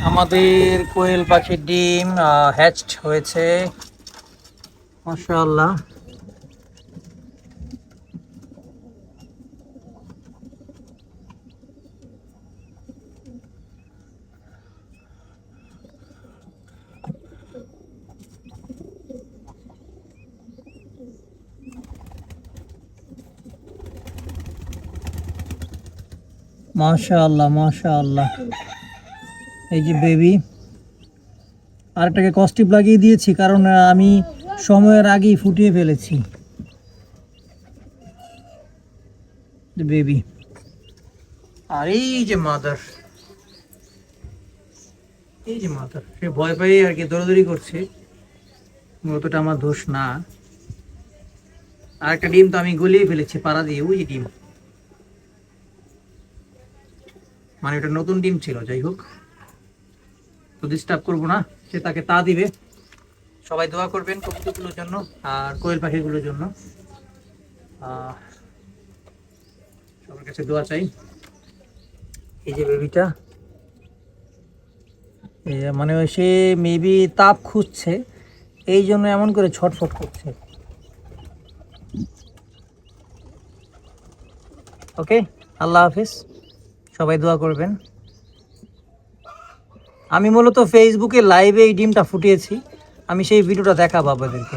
আমাদের কোয়েল পাখির ডিম হ্যাচড হয়েছে। মাশাআল্লাহ। মাশাআল্লাহ মাশাআল্লাহ। এই যে বেবি আরেকটাকে কস্টিপ লাগিয়ে দিয়েছি, কারণ আমি সময়ের আগেই ফুটিয়ে ফেলেছি। বেবি আর এই যে মাদার এই যে মাদার সে ভয় পেয়ে আর কি দৌড়াদৌড়ি করছে। মূলত এটা আমার দোষ না। আর একটা ডিম তো আমি গলিয়ে ফেলেছি, পাড়া দিয়ে, ওই যে ডিম। মানে এটা নতুন ডিম ছিল, যাই হোক। তো ডিস্টার্ব করব না, সে তাকে তা দিবে। সবাই দোয়া করবেন কবুতরগুলোর জন্য আর কোয়েল পাখিগুলোর জন্য। সবার কাছে দোয়া চাই। এই যে বেবিটা মানে সে মেবি তাপ খুঁজছে, এই জন্য এমন করে ছটফট করছে। ওকে আল্লাহ হাফিজ, সবাই দোয়া করবেন। আমি মূলত ফেসবুকে লাইভে এই ডিমটা ফুটিয়েছি। আমি সেই ভিডিওটা দেখাবো আপনাদেরকে।